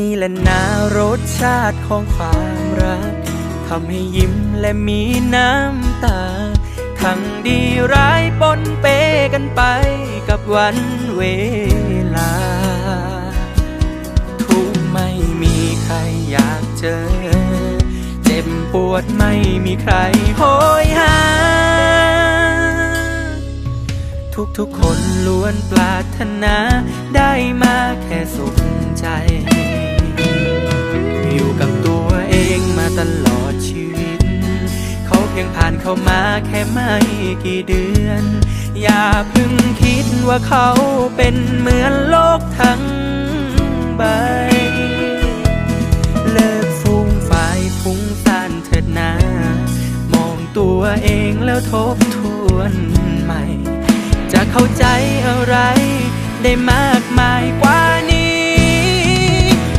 นี่แหละนารสชาติของความรักทำให้ยิ้มและมีน้ำตา ทั้งดีร้ายปนเปกันไปกับวันเวลา ทุกไม่มีใครอยากเจอ เจ็บปวดไม่มีใครโหยหา ทุกๆคนล้วนปรารถนา ได้มาแค่สุขใจ อยู่กับตัวเองมาตลอดชีวิต เขาเพียงผ่านเข้ามาแค่ไม่กี่เดือน อย่าเพิ่งคิดว่าเขาเป็นเหมือนโลกทั้งใบ เลิกฟุ้งฝ่ายฟุ้งซ่านเถิดนามองตัวเองแล้วทบทวนใหม่ จะเข้าใจอะไร ได้มากมายกว่านี้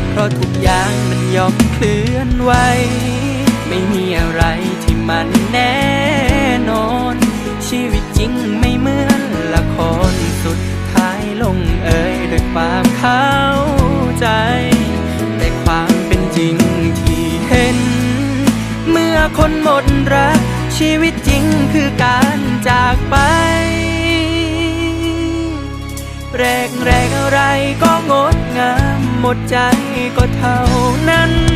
เพราะทุกอย่างมันยอมเคลื่อนไหวไม่มีอะไรที่มันแน่นอน ชีวิตจริงไม่เหมือนละครสุดท้ายลงเอ่ยด้วยความเข้าใจ แต่ความเป็นจริงที่เห็น เมื่อคนหมดรักชีวิตจริงคือการจากไป แรกแรกอะไรก็งดงามหมดใจก็เท่านั้น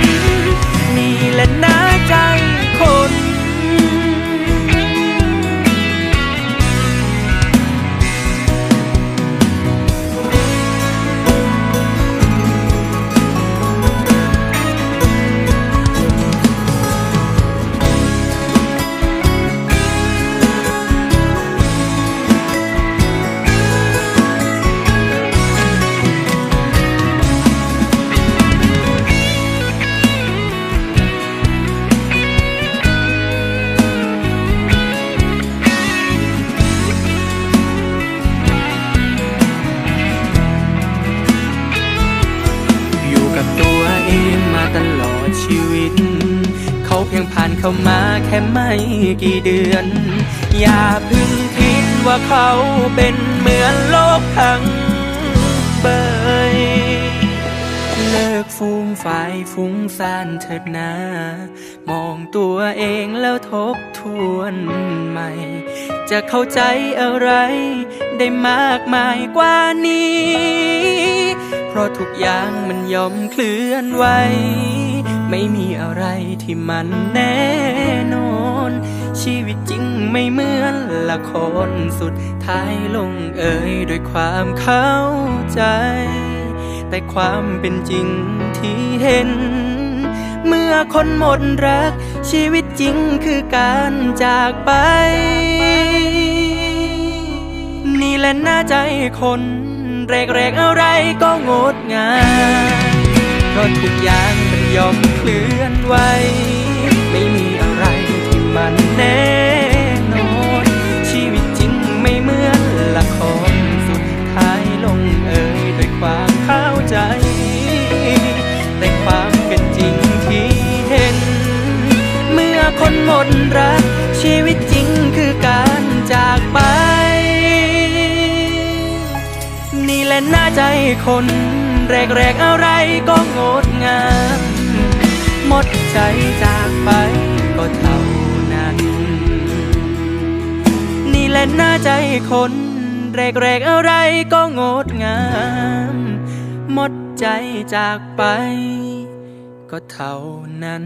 เขาเพียงผ่านเข้ามาแค่ไม่กี่เดือน อย่าเพึ่งคิดว่าเขาเป็นเหมือนโลกทั้งใบเลิกฟุ้งฝ่ายฟุ้งซ่านเถิดนามองตัวเองแล้วทบทวนใหม่ จะเข้าใจอะไรได้มากมายกว่านี้ เพราะทุกอย่างมันย่อมเคลื่อนไหว ไม่มีอะไรที่มันแน่นอน ชีวิตจริงไม่เหมือนละครสุดท้ายลงเอ่ยด้วยความเข้าใจ แต่ความเป็นจริงที่เห็น เมื่อคนหมดรัก ชีวิตจริงคือการจากไป นี่แหละหน้าใจคนแรกๆอะไรก็งดงามเพราะทุกอย่าง ยอมเคลื่อนไหวไม่มีอะไรที่มันแน่นอน ชีวิตจริงไม่เหมือนละครสุดท้ายลงเอยด้วยความเข้าใจ แต่ความเป็นจริงที่เห็น เมื่อคนหมดรัก ชีวิตจริงคือการจากไป นี่แหละหน้าใจคน แรกๆอะไรก็งดงาม หมดใจจากไปก็เท่านั้น นี่แหละหน้าใจคนแรกๆอะไรก็งดงาม หมดใจจากไปก็เท่านั้น